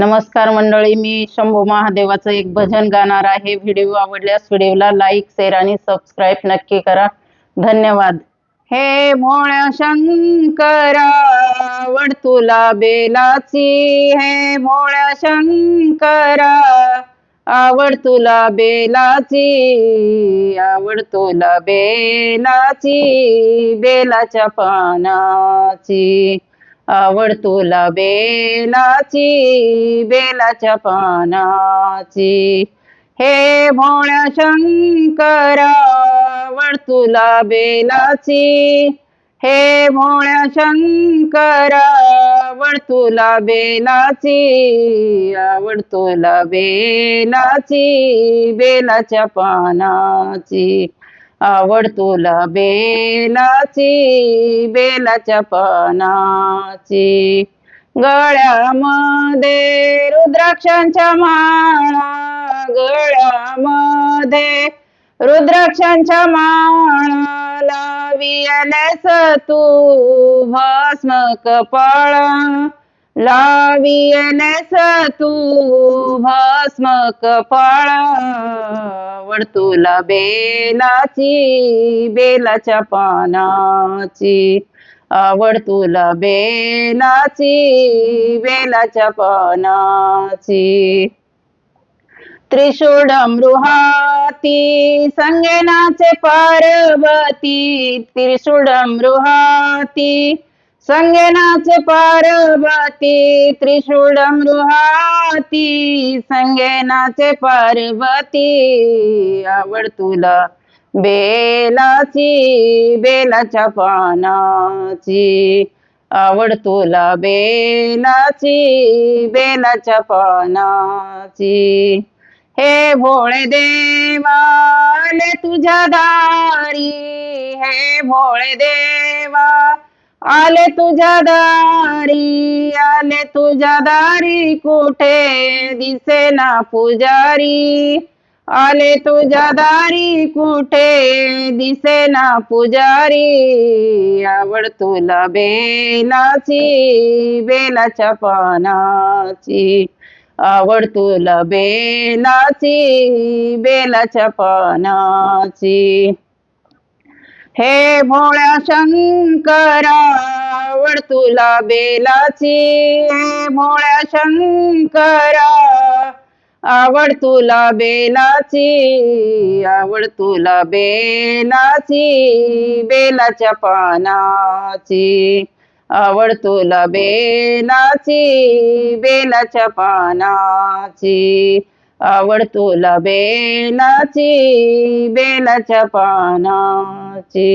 नमस्कार मंडळी मी शंभू महादेवाचं एक भजन गाणार आहे. व्हिडिओ आवडल्यास व्हिडिओला लाईक शेअर आणि सबस्क्राईब नक्की करा. धन्यवाद. हे भोळ्या शंकर आवड तुला बेलाची. हे भोळ्या शंकरा आवड तुला बेलाची. आवड तुला बेलाची बेलाच्या पानाची. आवड तुला बेलाची बेलाच्या पानाची. हे भोळ्या शंकर आवड तुला बेलाची हे भोळ्या शंकर आवड तुला बेलाची आवड तुला बेलाची बेलाच्या पानाची. आवड तुला बेलाची बेलाच्या पानाची. गळ्यामध्ये रुद्राक्षांच्या माळा गळ्यामध्ये रुद्राक्षांच्या माळा लावियलेस तू भस्म कपाळ. लावियलेस तू भस्म कपाळ. आवड तुला बेलाची बेलाच्या पानाची. आवड तुला बेलाची बेलाच्या पानाची. त्रिशूडमृहाती संगेनाचे पार्वती. त्रिशूडमृहाती संगेनाचे पार्वती रुहाती संगेनाचे पार्वती. आवड तुला बेलाची बेलाच्या पानाची. आवड तुला बेलाची बेलाच्या पानाची. हे भोळे देवाले तुझ्या दारी हे भोळे देवा आले तुझ्या दारी आले तुझ्या दारी कुठे दिसे ना पुजारी? आले तुझ्या दारी कुठे दिसे ना पुजारी? आवड तुला बेलाची बेलाच्या पानाची. आवड तुला बेलाची बेलाच्या पानाची. हे भोळ्या शंकरा आवड तुला बेलाची. हे भोळ्या शंकरा आवड तुला बेलाची. आवड तुला बेलाची बेलाच्या पानाची. आवड तुला बेलाची बेलाच्या पानाची. आवडतो तुला बेलाची बेलाच्या पानाची.